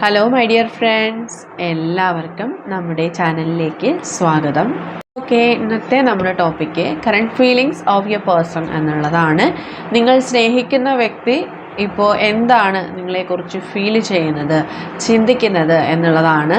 Hello my dear friends എല്ലാവർക്കും നമ്മുടെ ചാനലിലേക്ക് സ്വാഗതം. ഓക്കെ ഇന്നത്തെ നമ്മുടെ topic current feelings of your person എന്നുള്ളതാണ്. നിങ്ങൾ സ്നേഹിക്കുന്ന വ്യക്തി ഇപ്പോൾ എന്താണ് നിങ്ങളെക്കുറിച്ച് ഫീൽ ചെയ്യുന്നത് ചിന്തിക്കുന്നത് എന്നുള്ളതാണ്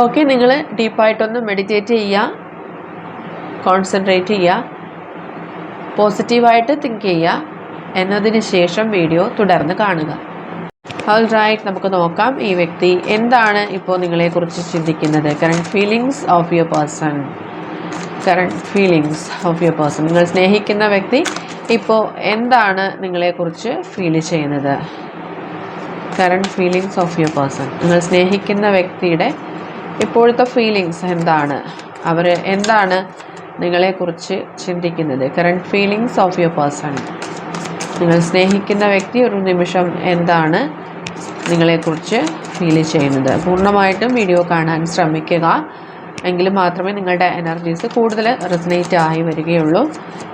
ഓക്കെ നിങ്ങൾ ഡീപ്പായിട്ടൊന്ന് മെഡിറ്റേറ്റ് ചെയ്യുക. കോൺസെൻട്രേറ്റ് ചെയ്യുക. പോസിറ്റീവായിട്ട് തിങ്ക് ചെയ്യുക. എന്നതിന് ശേഷം വീഡിയോ തുടർന്ന് കാണുക. ഓൾ റൈറ്റ് നമുക്ക് നോക്കാം. ഈ വ്യക്തി എന്താണ് ഇപ്പോൾ നിങ്ങളെക്കുറിച്ച് ചിന്തിക്കുന്നത്? Current feelings of your person current feelings of your person നിങ്ങൾ സ്നേഹിക്കുന്ന വ്യക്തി ഇപ്പോൾ എന്താണ് നിങ്ങളെക്കുറിച്ച് ഫീൽ ചെയ്യുന്നത്? Current feelings of your person നിങ്ങൾ സ്നേഹിക്കുന്ന വ്യക്തിയുടെ ഇപ്പോഴത്തെ ഫീലിങ്സ് എന്താണ്? അവർ എന്താണ് നിങ്ങളെക്കുറിച്ച് ചിന്തിക്കുന്നത്? Current feelings of your person നിങ്ങൾ സ്നേഹിക്കുന്ന വ്യക്തി ഒരു നിമിഷം എന്താണ് നിങ്ങളെക്കുറിച്ച് ഫീൽ ചെയ്യുന്നത്? പൂർണമായിട്ടും വീഡിയോ കാണാൻ ശ്രമിക്കുക. എങ്കിൽ മാത്രമേ നിങ്ങളുടെ എനർജീസ് കൂടുതൽ റെസനേറ്റ് ആയി വരികയുള്ളൂ.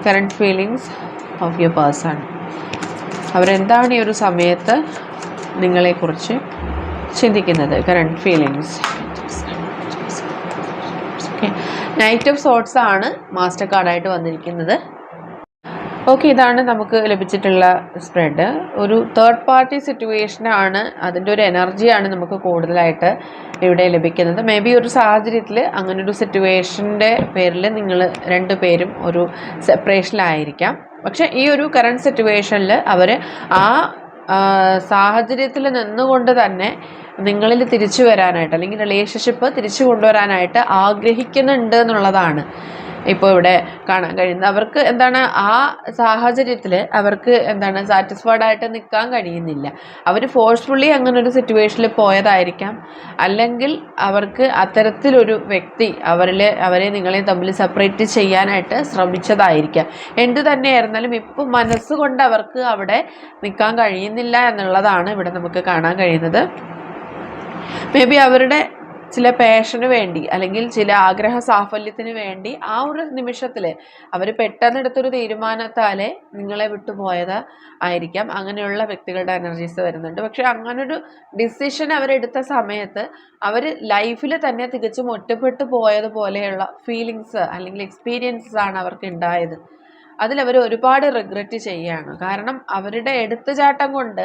Current feelings of your person അവരെന്താണ് ഈ ഒരു സമയത്ത് നിങ്ങളെക്കുറിച്ച് ചിന്തിക്കുന്നത്? Current feelings night of thoughts ആണ് മാസ്റ്റർ കാർഡായിട്ട് വന്നിരിക്കുന്നത്. ഓക്കെ ഇതാണ് നമുക്ക് ലഭിച്ചിട്ടുള്ള സ്പ്രെഡ് ഒരു തേർഡ് പാർട്ടി സിറ്റുവേഷനാണ് അതിന്റെ ഒരു എനർജിയാണ് നമുക്ക് കൂടുതലായിട്ട് ഇവിടെ ലഭിക്കുന്നത്. മേ ബി ഒരു സാഹചര്യത്തിൽ അങ്ങനെ ഒരു സിറ്റുവേഷന്റെ പേരിൽ നിങ്ങൾ രണ്ടു പേരും ഒരു സെപ്പറേഷനിലായിരിക്കാം പക്ഷെ ഈ ഒരു കറണ്ട് സിറ്റുവേഷനിൽ അവർ ആ സാഹചര്യത്തിൽ നിന്നുകൊണ്ട് തന്നെ നിങ്ങളിൽ തിരിച്ചു വരാനായിട്ട് അല്ലെങ്കിൽ റിലേഷൻഷിപ്പ് തിരിച്ചു കൊണ്ടുവരാനായിട്ട് ആഗ്രഹിക്കുന്നുണ്ട് എന്നുള്ളതാണ് ഇപ്പോൾ ഇവിടെ കാണാൻ കഴിയുന്നത്. അവർക്ക് എന്താണ് ആ സാഹചര്യത്തിൽ അവർക്ക് എന്താണ് സാറ്റിസ്ഫൈഡ് ആയിട്ട് നിൽക്കാൻ കഴിയുന്നില്ല. അവർ ഫോഴ്സ്ഫുള്ളി അങ്ങനെ ഒരു സിറ്റുവേഷനിൽ പോയതായിരിക്കാം. അല്ലെങ്കിൽ അവർക്ക് അത്തരത്തിലൊരു വ്യക്തി അവരിൽ അവരെ നിങ്ങളെ തമ്മിൽ സെപ്പറേറ്റ് ചെയ്യാനായിട്ട് ശ്രമിച്ചതായിരിക്കാം. എന്ത് തന്നെയായിരുന്നാലും ഇപ്പം മനസ്സുകൊണ്ട് അവർക്ക് അവിടെ നിൽക്കാൻ കഴിയുന്നില്ല എന്നുള്ളതാണ് ഇവിടെ നമുക്ക് കാണാൻ കഴിയുന്നത്. മേ ബി അവരുടെ ചില പേഷന് വേണ്ടി അല്ലെങ്കിൽ ചില ആഗ്രഹ സാഫല്യത്തിന് വേണ്ടി ആ ഒരു നിമിഷത്തിൽ അവർ പെട്ടെന്ന് എടുത്തൊരു തീരുമാനത്താൽ നിങ്ങളെ വിട്ടുപോയത് ആയിരിക്കാം. അങ്ങനെയുള്ള വ്യക്തികളുടെ എനർജീസ് വരുന്നുണ്ട്. പക്ഷെ അങ്ങനൊരു ഡിസിഷൻ അവരെടുത്ത സമയത്ത് അവർ ലൈഫിൽ തന്നെ തികച്ചും ഒറ്റപ്പെട്ടു പോയതുപോലെയുള്ള ഫീലിങ്സ് അല്ലെങ്കിൽ എക്സ്പീരിയൻസസ് ആണ് അവർക്ക് ഉണ്ടായത് അതിലവർ ഒരുപാട് റിഗ്രറ്റ് ചെയ്യുകയാണ്. കാരണം അവരുടെ എടുത്തുചാട്ടം കൊണ്ട്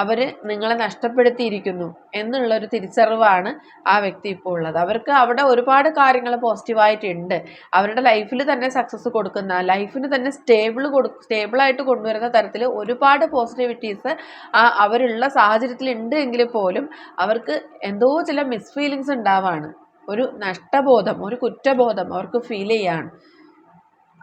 അവർ നിങ്ങളെ നഷ്ടപ്പെടുത്തിയിരിക്കുന്നു എന്നുള്ളൊരു തിരിച്ചറിവാണ് ആ വ്യക്തി ഇപ്പോൾ ഉള്ളത്. അവർക്ക് അവിടെ ഒരുപാട് കാര്യങ്ങൾ പോസിറ്റീവായിട്ടുണ്ട്. അവരുടെ ലൈഫിൽ തന്നെ സക്സസ് കൊടുക്കുന്ന ലൈഫിന് തന്നെ സ്റ്റേബിൾ കൊടു സ്റ്റേബിളായിട്ട് കൊണ്ടുവരുന്ന തരത്തിൽ ഒരുപാട് പോസിറ്റിവിറ്റീസ് ആ അവരുള്ള സാഹചര്യത്തിൽ ഉണ്ട് എങ്കിൽ പോലും അവർക്ക് എന്തോ ചില മിസ് ഫീലിങ്സ് ഉണ്ടാവാണ്. ഒരു നഷ്ടബോധം ഒരു കുറ്റബോധം അവർക്ക് ഫീൽ ചെയ്യാണ്.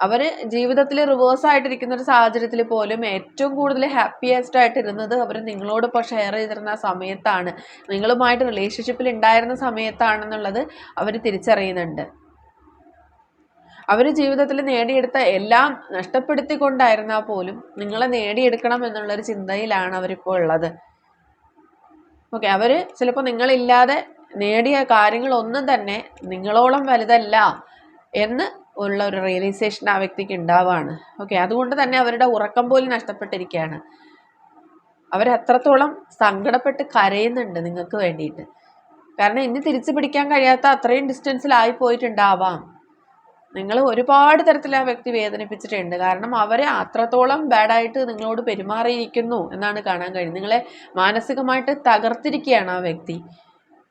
അവർ ജീവിതത്തിൽ റിവേഴ്സ് ആയിട്ടിരിക്കുന്ന ഒരു സാഹചര്യത്തിൽ പോലും ഏറ്റവും കൂടുതൽ ഹാപ്പിയസ്റ്റ് ആയിട്ടിരുന്നത് അവർ നിങ്ങളോടൊപ്പം ഷെയർ ചെയ്തിരുന്ന സമയത്താണ്. നിങ്ങളുമായിട്ട് റിലേഷൻഷിപ്പിൽ ഉണ്ടായിരുന്ന സമയത്താണെന്നുള്ളത് അവർ തിരിച്ചറിയുന്നുണ്ട്. അവർ ജീവിതത്തിൽ നേടിയെടുത്ത എല്ലാം നഷ്ടപ്പെടുത്തിക്കൊണ്ടായിരുന്നാൽ പോലും നിങ്ങളെ നേടിയെടുക്കണം എന്നുള്ളൊരു ചിന്തയിലാണ് അവരിപ്പോൾ ഉള്ളത്. ഓക്കെ അവർ ചിലപ്പോൾ നിങ്ങളില്ലാതെ നേടിയ കാര്യങ്ങളൊന്നും തന്നെ നിങ്ങളോളം വലുതല്ല എന്ന് ഉള്ള ഒരു റിയലൈസേഷൻ ആ വ്യക്തിക്ക് ഉണ്ടാവുകയാണ് ഓക്കെ അതുകൊണ്ട് തന്നെ അവരുടെ ഉറക്കം പോലും നഷ്ടപ്പെട്ടിരിക്കുകയാണ്. അവരത്രത്തോളം സങ്കടപ്പെട്ട് കരയുന്നുണ്ട് നിങ്ങൾക്ക് വേണ്ടിയിട്ട്. കാരണം ഇനി തിരിച്ചു പിടിക്കാൻ കഴിയാത്ത അത്രയും ഡിസ്റ്റൻസിലായി പോയിട്ടുണ്ടാവാം. നിങ്ങൾ ഒരുപാട് തരത്തിൽ ആ വ്യക്തി വേദനിപ്പിച്ചിട്ടുണ്ട്. കാരണം അവരെ അത്രത്തോളം ബാഡായിട്ട് നിങ്ങളോട് പെരുമാറിയിരിക്കുന്നു എന്നാണ് കാണാൻ കഴിയുന്നത്. നിങ്ങളെ മാനസികമായിട്ട് തകർത്തിരിക്കുകയാണ് ആ വ്യക്തി.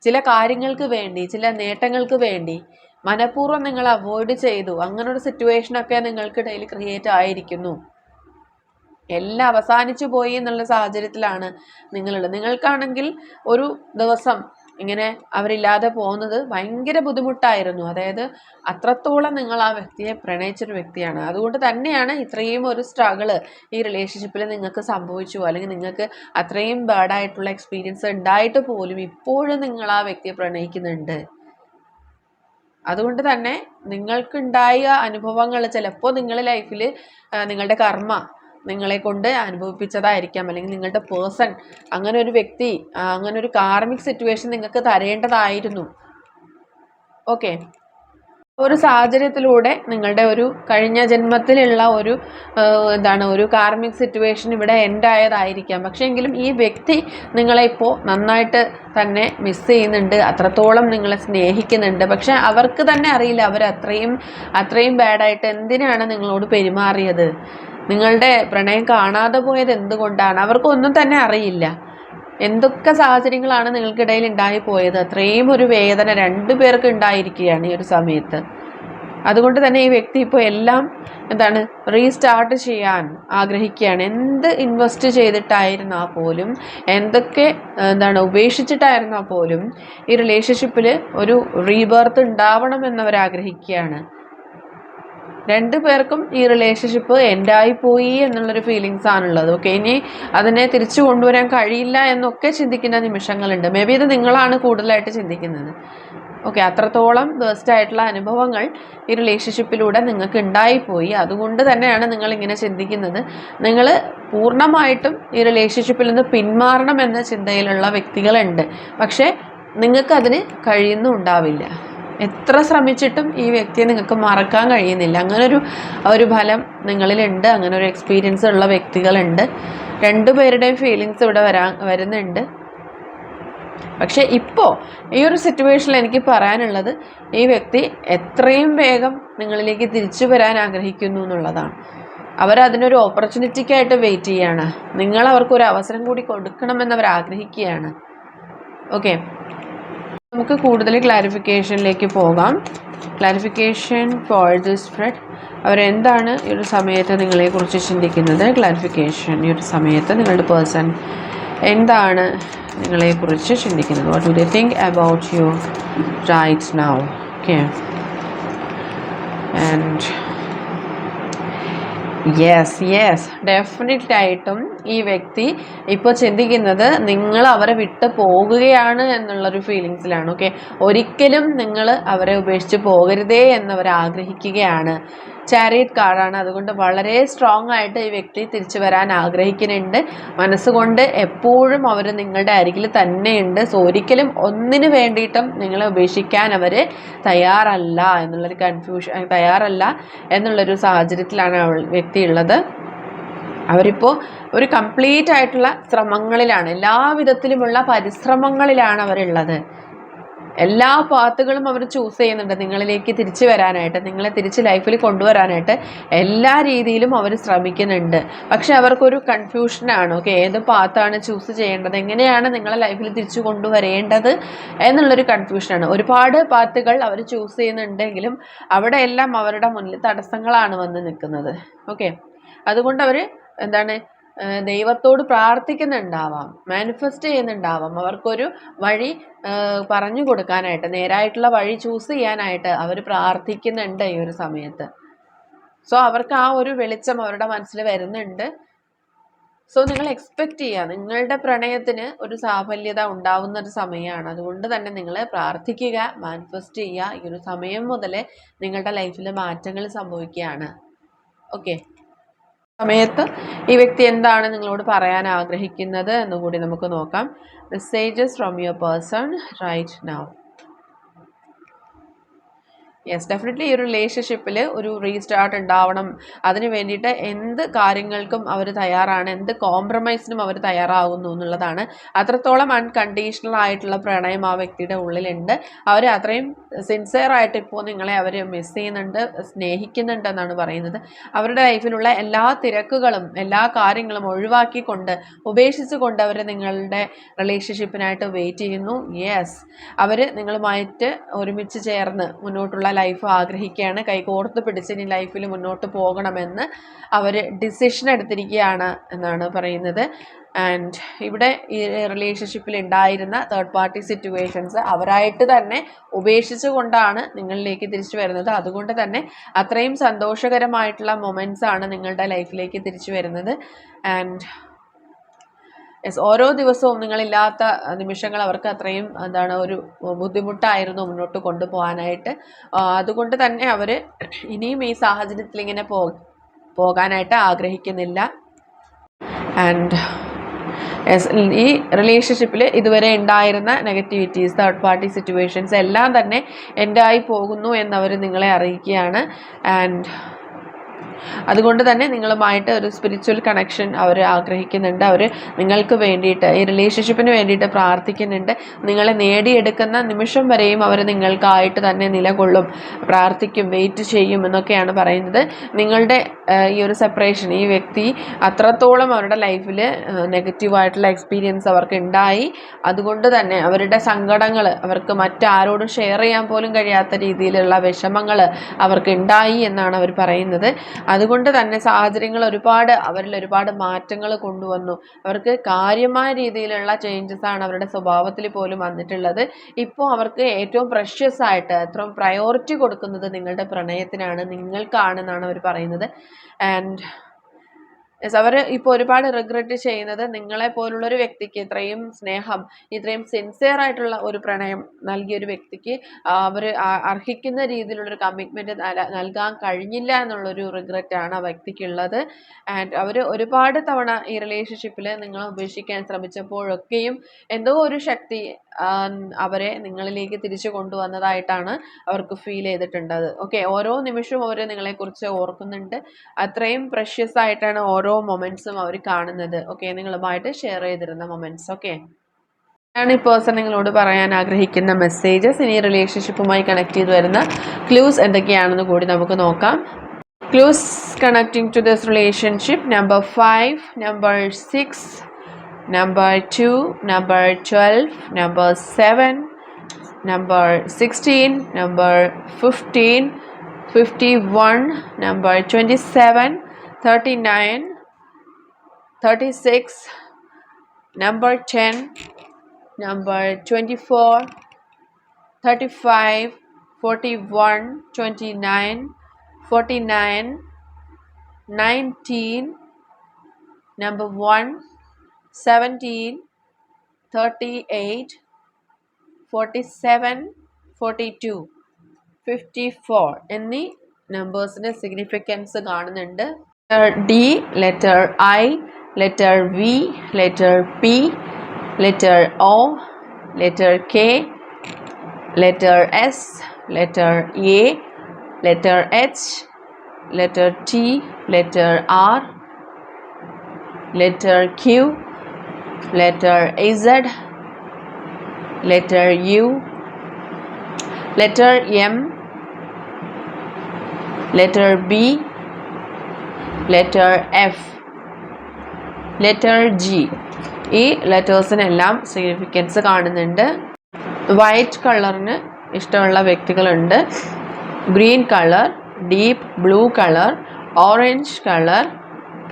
ചില കാര്യങ്ങൾക്ക് വേണ്ടി ചില നേട്ടങ്ങൾക്ക് വേണ്ടി മനഃപൂർവം നിങ്ങൾ അവോയ്ഡ് ചെയ്തു. അങ്ങനെ ഒരു സിറ്റുവേഷനൊക്കെ നിങ്ങൾക്കിടയിൽ ക്രിയേറ്റ് ആയിരിക്കുന്നു. എല്ലാം അവസാനിച്ചു പോയി എന്നുള്ള സാഹചര്യത്തിലാണ് നിങ്ങളുള്ളത്. നിങ്ങൾക്കാണെങ്കിൽ ഒരു ദിവസം ഇങ്ങനെ അവരില്ലാതെ പോകുന്നത് ഭയങ്കര ബുദ്ധിമുട്ടായിരുന്നു. അതായത് അത്രത്തോളം നിങ്ങൾ ആ വ്യക്തിയെ പ്രണയിച്ചൊരു വ്യക്തിയാണ്. അതുകൊണ്ട് തന്നെയാണ് ഇത്രയും ഒരു സ്ട്രഗിൾ ഈ റിലേഷൻഷിപ്പിൽ നിങ്ങൾക്ക് സംഭവിച്ചു. അല്ലെങ്കിൽ നിങ്ങൾക്ക് അത്രയും ബാഡായിട്ടുള്ള എക്സ്പീരിയൻസ് ഉണ്ടായിട്ട് പോലും ഇപ്പോഴും നിങ്ങൾ ആ വ്യക്തിയെ പ്രണയിക്കുന്നുണ്ട്. അതുകൊണ്ട് തന്നെ നിങ്ങൾക്കുണ്ടായ അനുഭവങ്ങൾ ചിലപ്പോൾ നിങ്ങളുടെ ലൈഫിൽ നിങ്ങളുടെ കർമ്മ നിങ്ങളെ കൊണ്ട് അനുഭവിപ്പിച്ചതായിരിക്കാം. അല്ലെങ്കിൽ നിങ്ങളുടെ പേഴ്സൺ അങ്ങനെ ഒരു വ്യക്തി അങ്ങനെ ഒരു കാർമിക് സിറ്റുവേഷൻ നിങ്ങൾക്ക് തരേണ്ടതായിരുന്നു. ഓക്കെ ഒരു സാഹചര്യത്തിലൂടെ നിങ്ങളുടെ ഒരു കഴിഞ്ഞ ജന്മത്തിലുള്ള ഒരു എന്താണ് ഒരു കാർമിക് സിറ്റുവേഷൻ ഇവിടെ എൻഡായതായിരിക്കാം പക്ഷേ എങ്കിലും ഈ വ്യക്തി നിങ്ങളെ ഇപ്പോൾ നന്നായിട്ട് തന്നെ മിസ് ചെയ്യുന്നുണ്ട് അത്രത്തോളം നിങ്ങളെ സ്നേഹിക്കുന്നുണ്ട്. പക്ഷേ അവർക്ക് തന്നെ അറിയില്ല അവർ അത്രയും അത്രയും ബാഡായിട്ട് എന്തിനാണ് നിങ്ങളോട് പെരുമാറിയത്? നിങ്ങളുടെ പ്രണയം കാണാതെ പോയത് എന്തുകൊണ്ടാണ്? അവർക്കൊന്നും തന്നെ അറിയില്ല. എന്തൊക്കെ സാഹചര്യങ്ങളാണ് നിങ്ങൾക്കിടയിൽ ഉണ്ടായി പോയത് അത്രയും ഒരു വേദന രണ്ടു പേർക്ക് ഉണ്ടായിരിക്കുകയാണ് ഈ ഒരു സമയത്ത്. അതുകൊണ്ട് തന്നെ ഈ വ്യക്തി ഇപ്പോൾ എല്ലാം എന്താണ് റീസ്റ്റാർട്ട് ചെയ്യാൻ ആഗ്രഹിക്കുകയാണ്. എന്ത് ഇൻവെസ്റ്റ് ചെയ്തിട്ടായിരുന്നാൽ പോലും എന്തൊക്കെ എന്താണ് ഉപേക്ഷിച്ചിട്ടായിരുന്നാൽ പോലും ഈ റിലേഷൻഷിപ്പിൽ ഒരു റീബർത്ത് ഉണ്ടാവണം എന്നവർ ആഗ്രഹിക്കുകയാണ് രണ്ടു പേർക്കും ഈ റിലേഷൻഷിപ്പ് എൻഡായി പോയി എന്നുള്ളൊരു ഫീലിങ്സ് ആണുള്ളത്. ഓക്കെ ഇനി അതിനെ തിരിച്ചു കൊണ്ടുവരാൻ കഴിയില്ല എന്നൊക്കെ ചിന്തിക്കുന്ന നിമിഷങ്ങളുണ്ട്. മേ ബി ഇത് നിങ്ങളാണ് കൂടുതലായിട്ട് ചിന്തിക്കുന്നത്. ഓക്കെ അത്രത്തോളം വേസ്റ്റ് ആയിട്ടുള്ള അനുഭവങ്ങൾ ഈ റിലേഷൻഷിപ്പിലൂടെ നിങ്ങൾക്ക് ഉണ്ടായിപ്പോയി. അതുകൊണ്ട് തന്നെയാണ് നിങ്ങൾ ഇങ്ങനെ ചിന്തിക്കുന്നത്. നിങ്ങൾ പൂർണമായിട്ടും ഈ റിലേഷൻഷിപ്പിൽ നിന്ന് പിന്മാറണം എന്ന ചിന്തയിലുള്ള വ്യക്തികളുണ്ട്. പക്ഷേ നിങ്ങൾക്കതിന് കഴിയുന്നുണ്ടാവില്ല. എത്ര ശ്രമിച്ചിട്ടും ഈ വ്യക്തിയെ നിങ്ങൾക്ക് മറക്കാൻ കഴിയുന്നില്ല. അങ്ങനെ ഒരു ഒരു ഫലം നിങ്ങളിലുണ്ട്. അങ്ങനെ ഒരു എക്സ്പീരിയൻസ് ഉള്ള വ്യക്തികളുണ്ട്. രണ്ടുപേരുടെയും ഫീലിങ്സ് ഇവിടെ വരാൻ വരുന്നുണ്ട്. പക്ഷേ ഇപ്പോൾ ഈ ഒരു സിറ്റുവേഷനിൽ എനിക്ക് പറയാനുള്ളത് ഈ വ്യക്തി എത്രയും വേഗം നിങ്ങളിലേക്ക് തിരിച്ചു വരാൻ ആഗ്രഹിക്കുന്നു എന്നുള്ളതാണ്. അവരതിനൊരു ഓപ്പർച്യൂണിറ്റിക്കായിട്ട് വെയിറ്റ് ചെയ്യുകയാണ് നിങ്ങൾ അവർക്കൊരു അവസരം കൂടി കൊടുക്കണമെന്ന് അവർ ആഗ്രഹിക്കുകയാണ്. ഓക്കെ നമുക്ക് കൂടുതൽ ക്ലാരിഫിക്കേഷനിലേക്ക് പോകാം. ക്ലാരിഫിക്കേഷൻ ഫോർ ദിസ് സ്പ്രെഡ് അവരെന്താണ് ഈ ഒരു സമയത്ത് നിങ്ങളെക്കുറിച്ച് ചിന്തിക്കുന്നത്? ക്ലാരിഫിക്കേഷൻ ഈ ഒരു സമയത്ത് നിങ്ങളുടെ പേഴ്സൺ എന്താണ് നിങ്ങളെക്കുറിച്ച് ചിന്തിക്കുന്നത്? What do they think about you right now okay and yes yes definite ആയിട്ടും ഈ വ്യക്തി ഇപ്പോൾ ചിന്തിക്കുന്നത് നിങ്ങൾ അവരെ വിട്ട് പോകുകയാണ് എന്നുള്ളൊരു ഫീലിങ്സിലാണ് ഓക്കെ ഒരിക്കലും നിങ്ങൾ അവരെ ഉപേക്ഷിച്ച് പോകരുതേ എന്നവർ ആഗ്രഹിക്കുകയാണ് ചാരിയറ്റ് കാർഡാണ് അതുകൊണ്ട് വളരെ സ്ട്രോങ് ആയിട്ട് ഈ വ്യക്തി തിരിച്ചു വരാൻ ആഗ്രഹിക്കുന്നുണ്ട്. മനസ്സുകൊണ്ട് എപ്പോഴും അവർ നിങ്ങളുടെ അരികിൽ തന്നെയുണ്ട്. സോ ഒരിക്കലും ഒന്നിനു വേണ്ടിയിട്ടും നിങ്ങളെ ഉപേക്ഷിക്കാൻ അവർ തയ്യാറല്ല എന്നുള്ളൊരു കൺഫ്യൂഷൻ തയ്യാറല്ല എന്നുള്ളൊരു സാഹചര്യത്തിലാണ് അവൾ വ്യക്തി ഉള്ളത് അവരിപ്പോൾ ഒരു കംപ്ലീറ്റ് ആയിട്ടുള്ള ശ്രമങ്ങളിലാണ്. എല്ലാ വിധത്തിലുമുള്ള പരിശ്രമങ്ങളിലാണ് അവരുള്ളത്. എല്ലാ പാത്തുകളും അവർ ചൂസ് ചെയ്യുന്നുണ്ട്. നിങ്ങളിലേക്ക് തിരിച്ചു വരാനായിട്ട് നിങ്ങളെ തിരിച്ച് ലൈഫിൽ കൊണ്ടുവരാനായിട്ട് എല്ലാ രീതിയിലും അവർ ശ്രമിക്കുന്നുണ്ട്. പക്ഷെ അവർക്കൊരു കൺഫ്യൂഷനാണ് ഓക്കെ ഏത് പാത്താണ് ചൂസ് ചെയ്യേണ്ടത്? എങ്ങനെയാണ് നിങ്ങളെ ലൈഫിൽ തിരിച്ചു കൊണ്ടുവരേണ്ടത് എന്നുള്ളൊരു കൺഫ്യൂഷനാണ് ഒരുപാട് പാത്തുകൾ അവർ ചൂസ് ചെയ്യുന്നുണ്ടെങ്കിലും അവിടെ എല്ലാം അവരുടെ മുന്നിൽ തടസ്സങ്ങളാണ് വന്ന് നിൽക്കുന്നത്. ഓക്കെ അതുകൊണ്ട് അവർ എന്താണ് ദൈവത്തോട് പ്രാർത്ഥിക്കുന്നുണ്ടാവാം മാനിഫെസ്റ്റ് ചെയ്യുന്നുണ്ടാവാം. അവർക്കൊരു വഴി പറഞ്ഞു കൊടുക്കാനായിട്ട് നേരായിട്ടുള്ള വഴി ചൂസ് ചെയ്യാനായിട്ട് അവർ പ്രാർത്ഥിക്കുന്നുണ്ട് ഈ ഒരു സമയത്ത്. സോ അവർക്ക് ആ ഒരു വെളിച്ചം അവരുടെ മനസ്സിൽ വരുന്നുണ്ട്. സോ നിങ്ങൾ എക്സ്പെക്റ്റ് ചെയ്യുക നിങ്ങളുടെ പ്രണയത്തിന് ഒരു സാഫല്യത ഉണ്ടാവുന്ന ഒരു സമയമാണ്. അതുകൊണ്ട് തന്നെ നിങ്ങൾ പ്രാർത്ഥിക്കുക മാനിഫെസ്റ്റ് ചെയ്യുക. ഈ ഒരു സമയം മുതൽ നിങ്ങളുടെ ലൈഫിൽ മാറ്റങ്ങൾ സംഭവിക്കുകയാണ്. ഓക്കെ സമയത്ത് ഈ വ്യക്തി എന്താണ് നിങ്ങളോട് പറയാൻ ആഗ്രഹിക്കുന്നത് എന്നുകൂടി നമുക്ക് നോക്കാം. Messages from your person right now yes definitely ഈ ഒരു റിലേഷൻഷിപ്പിൽ ഒരു റീസ്റ്റാർട്ട് ഉണ്ടാവണം. അതിന് വേണ്ടിയിട്ട് എന്ത് കാര്യങ്ങൾക്കും അവർ തയ്യാറാണ് എന്ത് കോംപ്രമൈസിനും അവർ തയ്യാറാകുന്നു എന്നുള്ളതാണ്. അത്രത്തോളം അൺകണ്ടീഷണൽ ആയിട്ടുള്ള പ്രണയം ആ വ്യക്തിയുടെ ഉള്ളിലുണ്ട്. അവർ അത്രയും സിൻസിയർ ആയിട്ട് ഇപ്പോൾ നിങ്ങളെ അവർ മിസ് ചെയ്യുന്നുണ്ട് സ്നേഹിക്കുന്നുണ്ട് എന്നാണ് പറയുന്നത്. അവരുടെ ലൈഫിലുള്ള എല്ലാ തിരക്കുകളും എല്ലാ കാര്യങ്ങളും ഒഴിവാക്കിക്കൊണ്ട് ഉപേക്ഷിച്ചുകൊണ്ട് അവർ നിങ്ങളുടെ റിലേഷൻഷിപ്പിനായിട്ട് വെയിറ്റ് ചെയ്യുന്നു. യെസ് അവർ നിങ്ങളുമായിട്ട് ഒരുമിച്ച് ചേർന്ന് മുന്നോട്ടുള്ള ലൈഫ് ആഗ്രഹിക്കുകയാണ്. കൈകോർത്ത് പിടിച്ച് ഇനി ലൈഫിൽ മുന്നോട്ട് പോകണമെന്ന് അവർ ഡിസിഷൻ എടുത്തിരിക്കുകയാണ് എന്നാണ് പറയുന്നത്. ആൻഡ് ഇവിടെ ഈ റിലേഷൻഷിപ്പിൽ ഉണ്ടായിരുന്ന തേർഡ് പാർട്ടി സിറ്റുവേഷൻസ് അവരായിട്ട് തന്നെ ഉപേക്ഷിച്ചു കൊണ്ടാണ് നിങ്ങളിലേക്ക് തിരിച്ചു വരുന്നത്. അതുകൊണ്ട് തന്നെ അത്രയും സന്തോഷകരമായിട്ടുള്ള മൊമെന്റ്സ് ആണ് നിങ്ങളുടെ ലൈഫിലേക്ക് തിരിച്ചു വരുന്നത്. ആൻഡ് യെസ് ഓരോ ദിവസവും നിങ്ങളില്ലാത്ത നിമിഷങ്ങൾ അവർക്ക് അത്രയും എന്താണ് ഒരു ബുദ്ധിമുട്ടായിരുന്നു മുന്നോട്ട് കൊണ്ടുപോകാനായിട്ട്. അതുകൊണ്ട് തന്നെ അവർ ഇനിയും ഈ സാഹചര്യത്തിൽ ഇങ്ങനെ പോ പോകാനായിട്ട് ആഗ്രഹിക്കുന്നില്ല. ആൻഡ് ഈ റിലേഷൻഷിപ്പിൽ ഇതുവരെ ഉണ്ടായിരുന്ന നെഗറ്റിവിറ്റീസ് തേർഡ് പാർട്ടി സിറ്റുവേഷൻസ് എല്ലാം തന്നെ എന്റെ ആയി പോകുന്നു എന്നവർ നിങ്ങളെ അറിയിക്കുകയാണ്. ആൻഡ് അതുകൊണ്ട് തന്നെ നിങ്ങളുമായിട്ട് ഒരു സ്പിരിച്വൽ കണക്ഷൻ അവർ ആഗ്രഹിക്കുന്നുണ്ട്. അവർ നിങ്ങൾക്ക് വേണ്ടിയിട്ട് ഈ റിലേഷൻഷിപ്പിന് വേണ്ടിയിട്ട് പ്രാർത്ഥിക്കുന്നുണ്ട്. നിങ്ങളെ നേടിയെടുക്കുന്ന നിമിഷം വരെയും അവർ നിങ്ങൾക്കായിട്ട് തന്നെ നിലകൊള്ളും പ്രാർത്ഥിക്കും വെയിറ്റ് ചെയ്യും എന്നൊക്കെയാണ് പറയുന്നത്. നിങ്ങളുടെ ഈ ഒരു സെപ്പറേഷൻ ഈ വ്യക്തി അത്രത്തോളം അവരുടെ ലൈഫിൽ നെഗറ്റീവായിട്ടുള്ള എക്സ്പീരിയൻസ് അവർക്ക് ഉണ്ടായി. അതുകൊണ്ട് തന്നെ അവരുടെ സങ്കടങ്ങൾ അവർക്ക് മറ്റാരോടും ഷെയർ ചെയ്യാൻ പോലും കഴിയാത്ത രീതിയിലുള്ള വിഷമങ്ങൾ അവർക്ക് ഉണ്ടായി എന്നാണ് അവർ പറയുന്നത്. അതുകൊണ്ട് തന്നെ സാഹചര്യങ്ങൾ ഒരുപാട് അവരിൽ ഒരുപാട് മാറ്റങ്ങൾ കൊണ്ടുവന്നു. അവർക്ക് കാര്യമായ രീതിയിലുള്ള ചേഞ്ചസ് ആണ് അവരുടെ സ്വഭാവത്തിൽ പോലും വന്നിട്ടുള്ളത്. ഇപ്പോൾ അവർക്ക് ഏറ്റവും പ്രഷ്യസ് ആയിട്ട് ഏറ്റവും പ്രയോറിറ്റി കൊടുക്കുന്നത് നിങ്ങളുടെ പ്രണയത്തിനാണ് നിങ്ങൾക്കാണെന്നാണ് അവർ പറയുന്നത്. ആൻഡ് യെസ് അവർ ഇപ്പോൾ ഒരുപാട് റിഗ്രറ്റ് ചെയ്യുന്നത് നിങ്ങളെ പോലുള്ളൊരു വ്യക്തിക്ക് ഇത്രയും സ്നേഹം ഇത്രയും സിൻസിയർ ആയിട്ടുള്ള ഒരു പ്രണയം നൽകിയ ഒരു വ്യക്തിക്ക് അവർ അർഹിക്കുന്ന രീതിയിലുള്ളൊരു കമ്മിറ്റ്മെന്റ് നൽകാൻ കഴിഞ്ഞില്ല എന്നുള്ളൊരു റിഗ്രറ്റാണ് ആ വ്യക്തിക്കുള്ളത്. ആൻഡ് അവർ ഒരുപാട് തവണ ഈ റിലേഷൻഷിപ്പിൽ നിങ്ങളെ ഉപേക്ഷിക്കാൻ ശ്രമിച്ചപ്പോഴൊക്കെയും എന്തോ ഒരു ശക്തി അവരെ നിങ്ങളിലേക്ക് തിരിച്ചു കൊണ്ടുവന്നതായിട്ടാണ് അവർക്ക് ഫീൽ ചെയ്തിട്ടുണ്ടത്. ഓക്കെ ഓരോ നിമിഷവും അവർ നിങ്ങളെക്കുറിച്ച് ഓർക്കുന്നുണ്ട്. അത്രയും പ്രഷ്യസ് ആയിട്ടാണ് ഓരോ മൊമെന്റ്സും അവർ കാണുന്നത്. ഓക്കെ നിങ്ങളുമായിട്ട് ഷെയർ ചെയ്തിരുന്ന മൊമെന്റ്സ് ഓക്കെ ആണ് ഈ പേഴ്സൺ നിങ്ങളോട് പറയാൻ ആഗ്രഹിക്കുന്ന മെസ്സേജസ് ഇനി റിലേഷൻഷിപ്പുമായി കണക്ട് ചെയ്ത് വരുന്ന ക്ലൂസ് എന്തൊക്കെയാണെന്ന് കൂടി നമുക്ക് നോക്കാം. Clues connecting to this relationship number five number six number two number twelve number seven number sixteen number fifteen fifty one number twenty seven thirty nine thirty six number ten number 24 35 41 29 49 19 number 1 17 38 47 42 54 എന്നീ നമ്പേഴ്സിന്റെ significance കാണുന്നുണ്ട്. D letter I letter V, letter P, letter O, letter K, letter S, letter A, letter H, letter T, letter R, letter Q, letter AZ, letter U, letter M, letter B, letter F. letter G. ഈ ലെറ്റേഴ്സിനെല്ലാം significance കാണുന്നുണ്ട്. White കളറിന് ഇഷ്ടമുള്ള വ്യക്തികളുണ്ട്. Green colour deep blue colour orange colour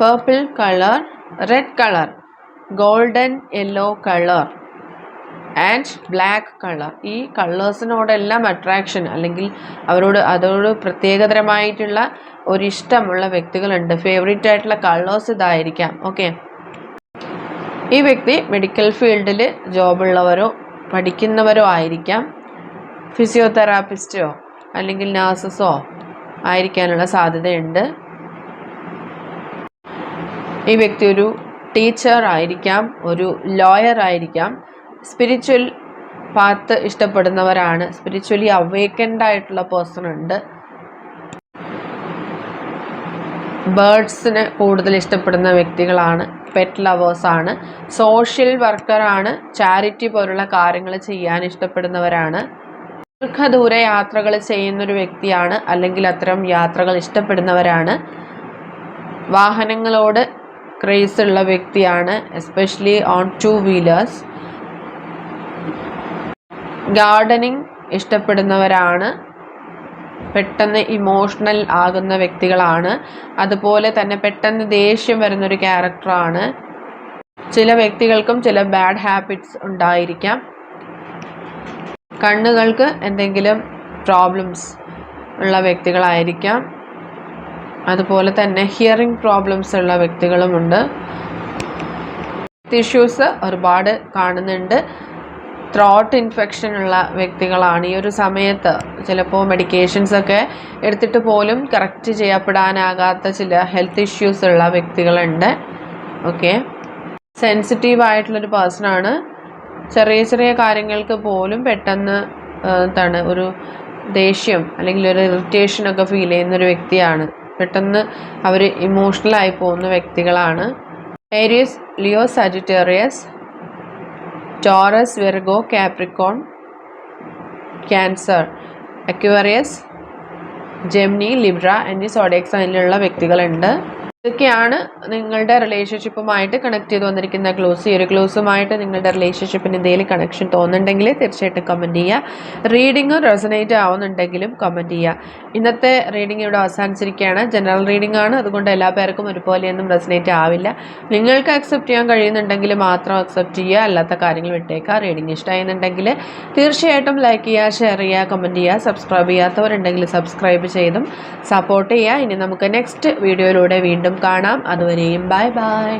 purple colour red colour golden yellow colour and black colour ഈ കളേഴ്സിനോടെല്ലാം attraction അല്ലെങ്കിൽ അവരോട് അതോട് പ്രത്യേകതരമായിട്ടുള്ള ഒരിഷ്ടമുള്ള വ്യക്തികളുണ്ട്. ഫേവറേറ്റ് ആയിട്ടുള്ള കളേഴ്സ് ഇതായിരിക്കാം. ഓക്കെ ഈ വ്യക്തി മെഡിക്കൽ ഫീൽഡിൽ ജോബുള്ളവരോ പഠിക്കുന്നവരോ ആയിരിക്കാം. ഫിസിയോതെറാപ്പിസ്റ്റോ അല്ലെങ്കിൽ നഴ്സസോ ആയിരിക്കാനുള്ള സാധ്യതയുണ്ട്. ഈ വ്യക്തി ഒരു ടീച്ചർ ആയിരിക്കാം ഒരു ലോയർ ആയിരിക്കാം. സ്പിരിച്വൽ പാത്ത് ഇഷ്ടപ്പെടുന്നവരാണ്. സ്പിരിച്വലി അവേക്കൻഡ് ആയിട്ടുള്ള പേഴ്സൺ ഉണ്ട്. ബേർഡ്സിനെ കൂടുതൽ ഇഷ്ടപ്പെടുന്ന വ്യക്തികളാണ് പെറ്റ് ലവേഴ്സാണ് സോഷ്യൽ വർക്കറാണ് ചാരിറ്റി പോലുള്ള കാര്യങ്ങൾ ചെയ്യാൻ ഇഷ്ടപ്പെടുന്നവരാണ്. ദീർഘദൂര യാത്രകൾ ചെയ്യുന്നൊരു വ്യക്തിയാണ് അല്ലെങ്കിൽ അത്തരം യാത്രകൾ ഇഷ്ടപ്പെടുന്നവരാണ്. വാഹനങ്ങളോട് ക്രേസ് ഉള്ള വ്യക്തിയാണ് especially on two wheelers gardening ഇഷ്ടപ്പെടുന്നവരാണ് പെട്ടെന്ന് ഇമോഷണൽ ആകുന്ന വ്യക്തികളാണ്. അതുപോലെ തന്നെ പെട്ടെന്ന് ദേഷ്യം വരുന്നൊരു ക്യാരക്ടറാണ് ചില വ്യക്തികൾക്കും ചില ബാഡ് ഹാബിറ്റ്സ് ഉണ്ടായിരിക്കാം. കണ്ണുകൾക്ക് എന്തെങ്കിലും പ്രോബ്ലംസ് ഉള്ള വ്യക്തികളായിരിക്കാം. അതുപോലെ തന്നെ ഹിയറിംഗ് പ്രോബ്ലംസ് ഉള്ള വ്യക്തികളുമുണ്ട്. ഇഷ്യൂസ് ഒരുപാട് കാണുന്നുണ്ട്. ത്രോട്ട് ഇൻഫെക്ഷൻ ഉള്ള വ്യക്തികളാണ് ഈ ഒരു സമയത്ത്. ചിലപ്പോൾ മെഡിക്കേഷൻസ് ഒക്കെ എടുത്തിട്ട് പോലും കറക്റ്റ് ചെയ്യപ്പെടാനാകാത്ത ചില ഹെൽത്ത് ഇഷ്യൂസ് ഉള്ള വ്യക്തികളുണ്ട്. ഓക്കെ സെൻസിറ്റീവ് ആയിട്ടുള്ളൊരു പേഴ്സണാണ് ചെറിയ ചെറിയ കാര്യങ്ങൾക്ക് പോലും പെട്ടെന്ന് എന്താണ് ഒരു ദേഷ്യം അല്ലെങ്കിൽ ഒരു ഇറിറ്റേഷൻ ഒക്കെ ഫീൽ ചെയ്യുന്ന ഒരു വ്യക്തിയാണ്. പെട്ടെന്ന് അവർ ഇമോഷണലായി പോകുന്ന വ്യക്തികളാണ്. Aries Leo Sagittarius Taurus Virgo Capricorn cancer Aquarius Gemini Libra എന്നീ സോഡിയക് സൈനിലുള്ള വ്യക്തികളുണ്ട്. ഇതൊക്കെയാണ് നിങ്ങളുടെ റിലേഷൻഷിപ്പുമായിട്ട് കണക്ട് ചെയ്ത് വന്നിരിക്കുന്ന ക്ലോസ് ഈ ഒരു ക്ലോസുമായിട്ട് നിങ്ങളുടെ റിലേഷൻഷിപ്പിന് എന്തെങ്കിലും കണക്ഷൻ തോന്നുന്നുണ്ടെങ്കിൽ തീർച്ചയായിട്ടും കമന്റ് ചെയ്യുക. റീഡിങ് റെസനേറ്റ് ആവുന്നുണ്ടെങ്കിലും കമന്റ് ചെയ്യുക. ഇന്നത്തെ റീഡിംഗ് ഇവിടെ അവസാനിച്ചിരിക്കുകയാണ്. ജനറൽ റീഡിംഗ് ആണ്. അതുകൊണ്ട് എല്ലാ പേർക്കും ഒരുപോലെയൊന്നും റെസനേറ്റ് ആവില്ല. നിങ്ങൾക്ക് അക്സെപ്റ്റ് ചെയ്യാൻ കഴിയുന്നുണ്ടെങ്കിൽ മാത്രം അക്സെപ്റ്റ് ചെയ്യുക. അല്ലാത്ത കാര്യങ്ങൾ വിട്ടേക്കുക. റീഡിംഗ് ഇഷ്ടമായിരുന്നുണ്ടെങ്കിൽ തീർച്ചയായിട്ടും ലൈക്ക് ചെയ്യുക ഷെയർ ചെയ്യുക കമന്റ് ചെയ്യുക. സബ്സ്ക്രൈബ് ചെയ്യാത്തവരുണ്ടെങ്കിൽ സബ്സ്ക്രൈബ് ചെയ്തും സപ്പോർട്ട് ചെയ്യുക. ഇനി നമുക്ക് നെക്സ്റ്റ് വീഡിയോയിലൂടെ വീണ്ടും കാണാം. അതുവരെയും ബൈ ബൈ.